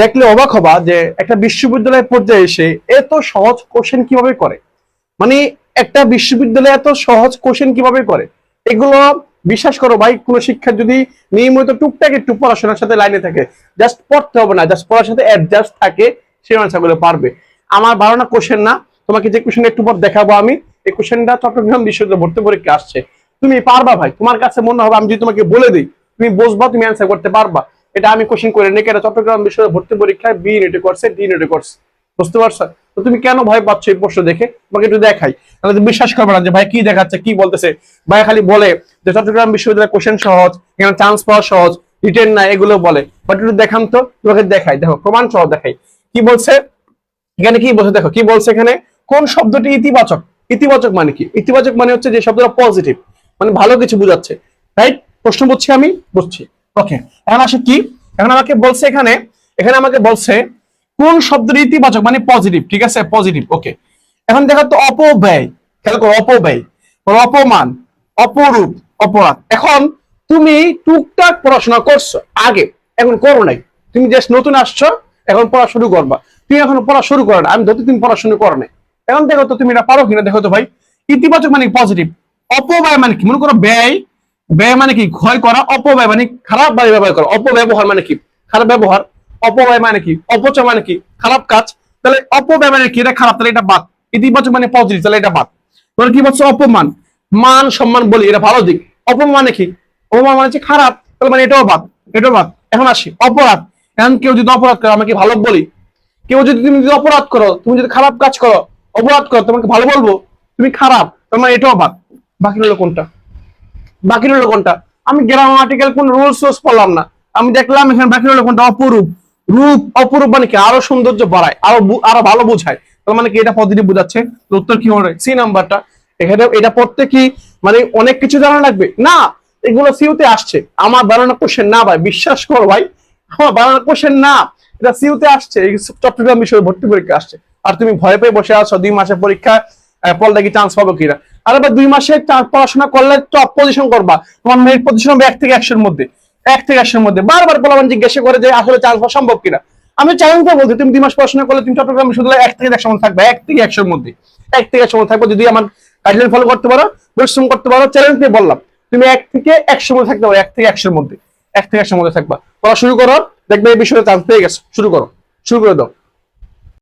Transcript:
দেখলে অবাক হবা যে একটা বিশ্ববিদ্যালয় পর্যায়ে এসে এত সহজ কোশ্চেন কীভাবে করে? মানে একটা বিশ্ববিদ্যালয়ে এত সহজ কোশ্চেন কীভাবে করে? এগুলো বিশ্বাস করো ভাই, কোনো শিক্ষা যদি নিয়মিত টুকটাক একটু পড়াশোনার সাথে লাইনে থাকে জাস্ট পড়তে হবে না জাস্ট পড়ার সাথে অ্যাডজাস্ট থাকে সে আনসারগুলো পারবে। আমার না কোশ্চেন না, তোমাকে যে কোশ্চেন একটু পর দেখাবো আমি। এই কোশ্চেনটা চট্টগ্রাম বিশ্ববিদ্যালয় ভর্তি পরীক্ষা আসছে। তুমি পারবা ভাই, তোমার কাছে মনে হবে আমি যদি তোমাকে বলে দিই, তুমি বসবা, তুমি অ্যান্সার করতে পারবা। এটা আমি কোশ্চেন করে নিই এটা চট্টগ্রাম বিশ্ববিদ্যালয় ভর্তি পরীক্ষায় বি নেটে করছে ডি নেটে করছে বুঝতে পারছ? তো তুমি কেন ভয় পাচ্ছ এই প্রশ্ন দেখে? তোমাকে একটু দেখাই। তাহলে তুমি বিশ্বাস করবে না যে ভাই কি দেখাচ্ছে, কি বলতেছে। ভাই খালি বলে যে চট্টগ্রাম বিশ্ববিদ্যালয় কোশ্চেন সহজ, এখানে চান্স পাওয়া সহজ রিটেন না, এগুলো বলে। বাট একটু দেখান তো, তোমাকে দেখাই। দেখো প্রমাণ সহ দেখাই। কি বলছে? এখানে কি বলছে? দেখো, কি বলছে এখানে? কোন শব্দটি ইতিবাচক? ইতিবাচক মানে কি? ইতিবাচক মানে হচ্ছে যে শব্দটা পজিটিভ মানে ভালো কিছু বোঝাচ্ছে। রাইট প্রশ্ন বুঝছি আমি? বুঝছি। ওকে এখন আসে কি? এখন আমাকে বলছে এখানে এখানে আমাকে বলছে কোন শব্দটি ইতিবাচক মানে পজিটিভ ঠিক আছে? পজিটিভ ওকে এখন দেখো তো অপব্যয়। খেয়াল করো, অপব্যয়। অপমান, অপরূপ, অপরাধ। এখন তুমি টুকটাক পড়াশোনা করছ, আগে, এখন করো নাই। তুমি জাস্ট নতুন আসছো, এখন পড়া শুরু করবা। তুমি এখন পড়া শুরু করো না, আমি ধরতে তুমি পড়াশোনা করো নাই। এখন দেখো তো তুমি এটা পারো কিনা, দেখো তো ভাই। ইতিবাচক মানে পজিটিভ অপব্যয় মানে কি? মনে করো ব্যয় ব্যয় মানে কি? ক্ষয় করা, অপব্যয় মানে খারাপ ভাবে ব্যবহার করা। অপব্যবহার মানে কি? খারাপ ব্যবহার, অপব্যয় মানে কি? অপচয় মানে কি? খারাপ কাজ। তাহলে অপব্যয় মানে কি? এটা খারাপ, তাহলে এটা বাদ। ইতিবাচক মানে পজিটিভ তাহলে এটা বাদ। তোমরা কি বলছো? অপমান। মান সম্মান বলি, এটা ভালো দিক। অপমান মানে কি? অপমান মানে হচ্ছে খারাপ, তাহলে মানে এটাও বাদ এটাও বাদ। এখন আসি, অপরাধ। এখন কেউ যদি অপরাধ করে, আমাকে ভালো বলি। কেউ যদি তুমি যদি অপরাধ করো, তুমি যদি খারাপ কাজ করো, অপরাধ করো, তোমাকে ভালো বলব, তুমি খারাপ, তার মানে এটাও বাদ। বাকি রইল কোনটা? বাকি রইল কোনটা? আমি গ্রামাটিক্যাল কোন রুলস রুলস পড়লাম না। আমি দেখলাম এখানে বাকি রইল কোনটা? অপরূপ। রূপ, অপরূপ মানে কি? আরও সৌন্দর্য বাড়ায়, আরও আরও ভালো বোঝায়। তার মানে কি এটা পজিটিভ বোঝাচ্ছে? উত্তর কি হবে? সি নাম্বারটা এখানে এটা পড়তে কি মানে অনেক কিছু জানা লাগবে? না, এগুলো সিউতে আসছে। আমার বানানো কোশ্চেন না ভাই, বিশ্বাস করো ভাই। আমার বানানো কোশ্চেন না। এটা সিউতে আসছে। চট্টগ্রাম বিষয়ে ভর্তি পরীক্ষা আসছে। আর তুমি ভয় পেয়ে বসে আছো দুই মাসের পরীক্ষা পড়লে কি চান্স পাবো কিনা? আর এবার দুই মাসে পড়াশোনা করলে টপ পজিশন করবা। তোমার মেরিট পজিশন হবে এক থেকে একশোর মধ্যে। এক থেকে একশোর মধ্যে। বারবার পোলাবান জিজ্ঞাসা করে যে আসলে চান্স পাওয়া সম্ভব কিনা। আমি চ্যালেঞ্জ করে বলছি তুমি দুই মাস পড়াশোনা করলে তুমি চট্টগ্রাম বিশ্ববিদ্যালয়ে এক থেকে একশো মধ্যে থাকবে। এক থেকে একশোর মধ্যে। এক থেকে একশো থাকবে। যদি আমার গাইডলাইন ফলো করতে পারো পরিশ্রম করতে পারো চ্যালেঞ্জ দিয়ে বললাম, তুমি এক থেকে একশোর মধ্যে থাকতে পারো। এক থেকে একশোর মধ্যে। এক থেকে একশোর মধ্যে থাকবা। পড়া শুরু করো। দেখবে এই বিষয়ে চান্স পেয়ে গেছো। শুরু করো। শুরু করে দাও।